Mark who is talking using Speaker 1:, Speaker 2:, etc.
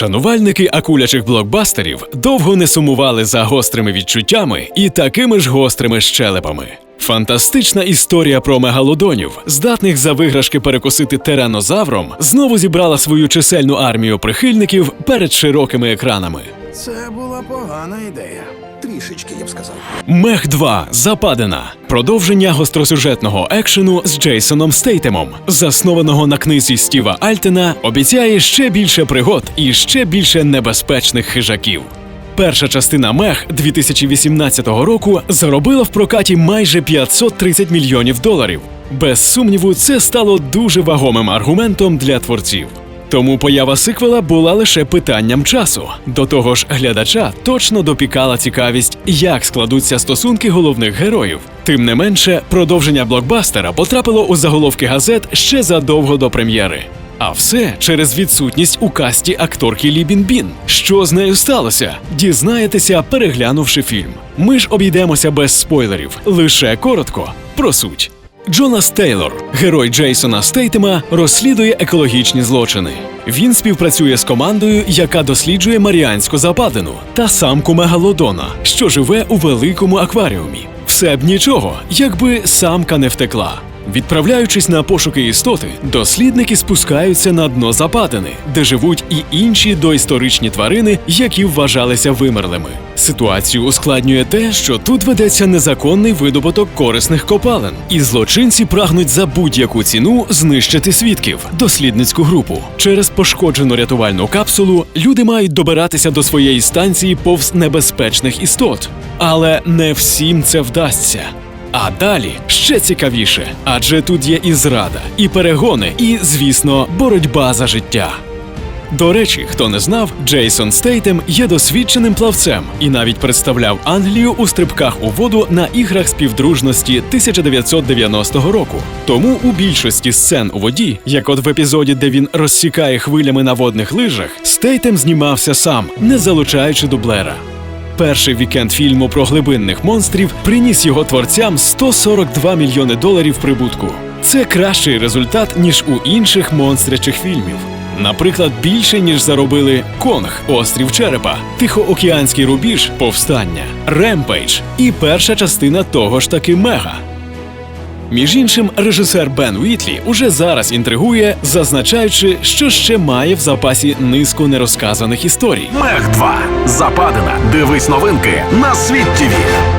Speaker 1: Шанувальники акулячих блокбастерів довго не сумували за гострими відчуттями і такими ж гострими щелепами. Фантастична історія про мегалодонів, здатних за виграшки перекусити тиранозавром, знову зібрала свою чисельну армію прихильників перед широкими екранами.
Speaker 2: Це була погана ідея. Трішечки, я б сказав.
Speaker 1: Мех 2 Западина продовження гостросюжетного екшену з Джейсоном Стейтемом, заснованого на книзі Стіва Альтена, обіцяє ще більше пригод і ще більше небезпечних хижаків. Перша частина Мех 2018 року заробила в прокаті майже 530 мільйонів доларів. Без сумніву, це стало дуже вагомим аргументом для творців. Тому поява сиквела була лише питанням часу. До того ж, глядача точно допікала цікавість, як складуться стосунки головних героїв. Тим не менше, продовження блокбастера потрапило у заголовки газет ще задовго до прем'єри. А все через відсутність у касті акторки Лі Бін-Бін. Що з нею сталося? Дізнаєтеся, переглянувши фільм. Ми ж обійдемося без спойлерів, лише коротко про суть. Джонас Тейлор, герой Джейсона Стейтема, розслідує екологічні злочини. Він співпрацює з командою, яка досліджує Маріанську западину та самку мегалодона, що живе у великому акваріумі. Все б нічого, якби самка не втекла. Відправляючись на пошуки істоти, дослідники спускаються на дно западини, де живуть і інші доісторичні тварини, які вважалися вимерлими. Ситуацію ускладнює те, що тут ведеться незаконний видобуток корисних копалин, і злочинці прагнуть за будь-яку ціну знищити свідків, дослідницьку групу. Через пошкоджену рятувальну капсулу люди мають добиратися до своєї станції повз небезпечних істот. Але не всім це вдасться. А далі ще цікавіше, адже тут є і зрада, і перегони, і, звісно, боротьба за життя. До речі, хто не знав, Джейсон Стейтем є досвідченим плавцем і навіть представляв Англію у стрибках у воду на іграх співдружності 1990 року. Тому у більшості сцен у воді, як от в епізоді, де він розсікає хвилями на водних лижах, Стейтем знімався сам, не залучаючи дублера. Перший вікенд фільму про глибинних монстрів приніс його творцям 142 мільйони доларів прибутку. Це кращий результат ніж у інших монстрячих фільмів. Наприклад, більше ніж заробили Конг, Острів Черепа, Тихоокеанський рубіж, Повстання, Ремпейдж і перша частина того ж таки Мега. Між іншим, режисер Бен Уітлі уже зараз інтригує, зазначаючи, що ще має в запасі низку нерозказаних історій.
Speaker 3: Мех 2. Западина. Дивись новинки на світ ТВ.